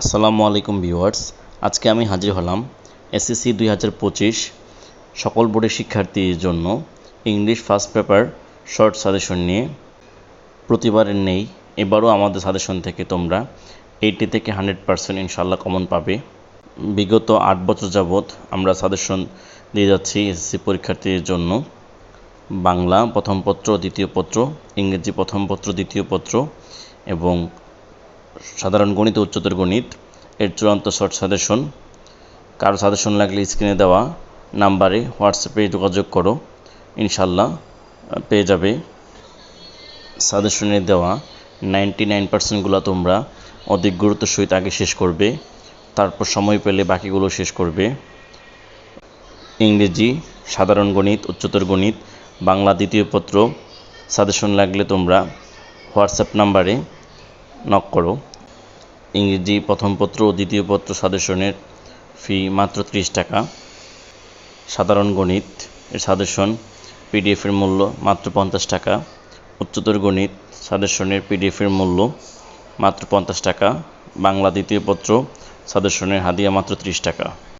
আসসালামু আলাইকুম ভিউয়ার্স। আজকে আমি হাজির হলাম এসএসসি দুই হাজার পঁচিশ সকল বোর্ডের শিক্ষার্থীর জন্য English first paper short suggestion নিয়ে। প্রতিবারের নেই, এবারও আমাদের সাজেশন থেকে তোমরা এইটি থেকে হান্ড্রেড পার্সেন্ট ইনশাল্লাহ কমন পাবে। বিগত আট বছর যাবৎ আমরা সাজেশন দিয়ে যাচ্ছি এসএসসি পরীক্ষার্থীদের জন্য। বাংলা প্রথম পত্র, দ্বিতীয় পত্র, ইংরেজি প্রথম পত্র, দ্বিতীয় পত্র এবং সাধারণ গণিত, উচ্চতর গণিত, এর চূড়ান্ত শর্ট সাজেশন। কারও সাজেশন লাগলে স্ক্রিনে দেওয়া নাম্বারে হোয়াটসঅ্যাপে যোগাযোগ করো ইনশাল্লাহ পেয়ে যাবে। সাজেশনে দেওয়া নাইনটি নাইন পার্সেন্টগুলো তোমরা অধিক গুরুত্ব সহিত আগে শেষ করবে, তারপর সময় পেলে বাকিগুলো শেষ করবে। ইংরেজি, সাধারণ গণিত, উচ্চতর গণিত, বাংলা দ্বিতীয় পত্র, সাজেশন লাগলে তোমরা হোয়াটসঅ্যাপ নাম্বারে নক করো। ইংরেজি প্রথম পত্র ও দ্বিতীয় পত্র সাদেশনের ফি মাত্র ত্রিশ টাকা। সাধারণ গণিত এর সাদেশন পিডিএফের মূল্য মাত্র পঞ্চাশ টাকা। উচ্চতর গণিত সাদেশনের পিডিএফের মূল্য মাত্র পঞ্চাশ টাকা। বাংলা দ্বিতীয় পত্র সাদেশনের হাদিয়া মাত্র ত্রিশ টাকা।